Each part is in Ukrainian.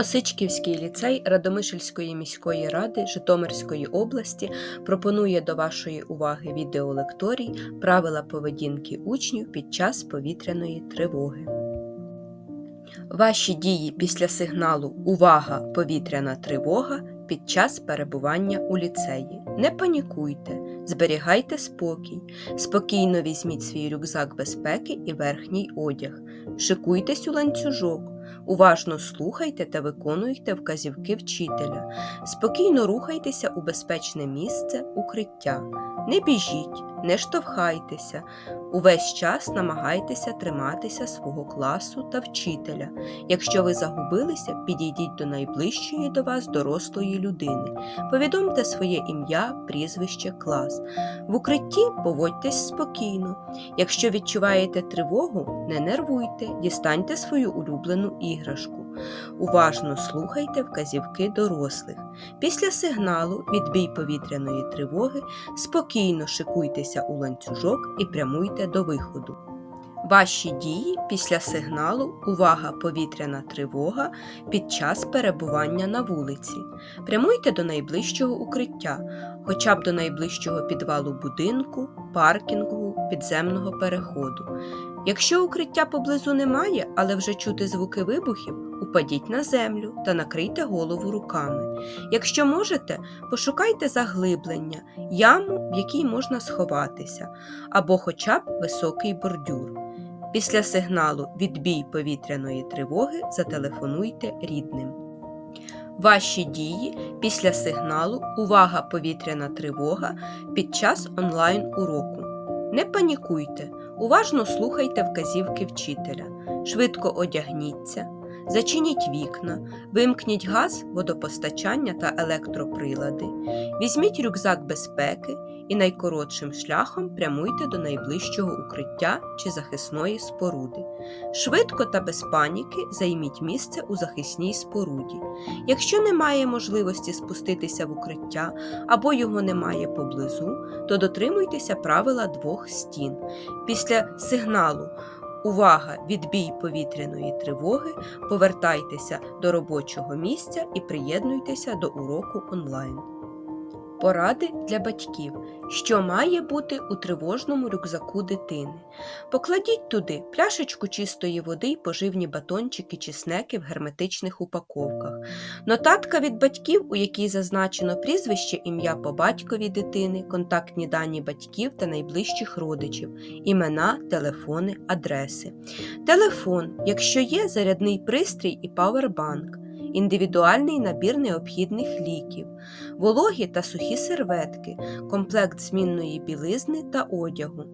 Осичківський ліцей Радомишльської міської ради Житомирської області пропонує до вашої уваги відеолекторій Правила поведінки учнів під час повітряної тривоги. Ваші дії після сигналу Увага! Повітряна тривога під час перебування у ліцеї. Не панікуйте, зберігайте спокій, спокійно візьміть свій рюкзак безпеки і верхній одяг, шикуйтесь у ланцюжок, уважно слухайте та виконуйте вказівки вчителя, спокійно рухайтеся у безпечне місце укриття. Не біжіть, не штовхайтеся, увесь час намагайтеся триматися свого класу та вчителя. Якщо ви загубилися, підійдіть до найближчої до вас дорослої людини. Повідомте своє ім'я, прізвище, клас. В укритті поводьтесь спокійно. Якщо відчуваєте тривогу, не нервуйте, дістаньте свою улюблену іграшку. Уважно слухайте вказівки дорослих. Після сигналу відбій повітряної тривоги спокійно шикуйтеся у ланцюжок і прямуйте до виходу. Ваші дії після сигналу Увага! Повітряна тривога під час перебування на вулиці. Прямуйте до найближчого укриття, хоча б до найближчого підвалу будинку, паркінгу, підземного переходу. Якщо укриття поблизу немає, але вже чути звуки вибухів, упадіть на землю та накрийте голову руками. Якщо можете, пошукайте заглиблення, яму, в якій можна сховатися, або хоча б високий бордюр. Після сигналу відбій повітряної тривоги зателефонуйте рідним. Ваші дії після сигналу Увага! Повітряна тривога під час онлайн-уроку. Не панікуйте, уважно слухайте вказівки вчителя, швидко одягніться, зачиніть вікна, вимкніть газ, водопостачання та електроприлади, візьміть рюкзак безпеки і найкоротшим шляхом прямуйте до найближчого укриття чи захисної споруди. Швидко та без паніки займіть місце у захисній споруді. Якщо немає можливості спуститися в укриття або його немає поблизу, то дотримуйтеся правила двох стін. Після сигналу Увага! Відбій повітряної тривоги, повертайтеся до робочого місця і приєднуйтеся до уроку онлайн. Поради для батьків, що має бути у тривожному рюкзаку дитини. Покладіть туди пляшечку чистої води й поживні батончики чи снеки в герметичних упаковках, нотатка від батьків, у якій зазначено прізвище, ім'я по батькові дитини, контактні дані батьків та найближчих родичів, імена, телефони, адреси. Телефон, якщо є зарядний пристрій і павербанк індивідуальний набір необхідних ліків, вологі та сухі серветки, комплект змінної білизни та одягу,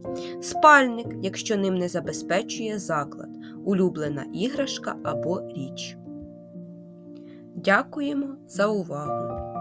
спальник, якщо ним не забезпечує заклад, улюблена іграшка або річ. Дякуємо за увагу!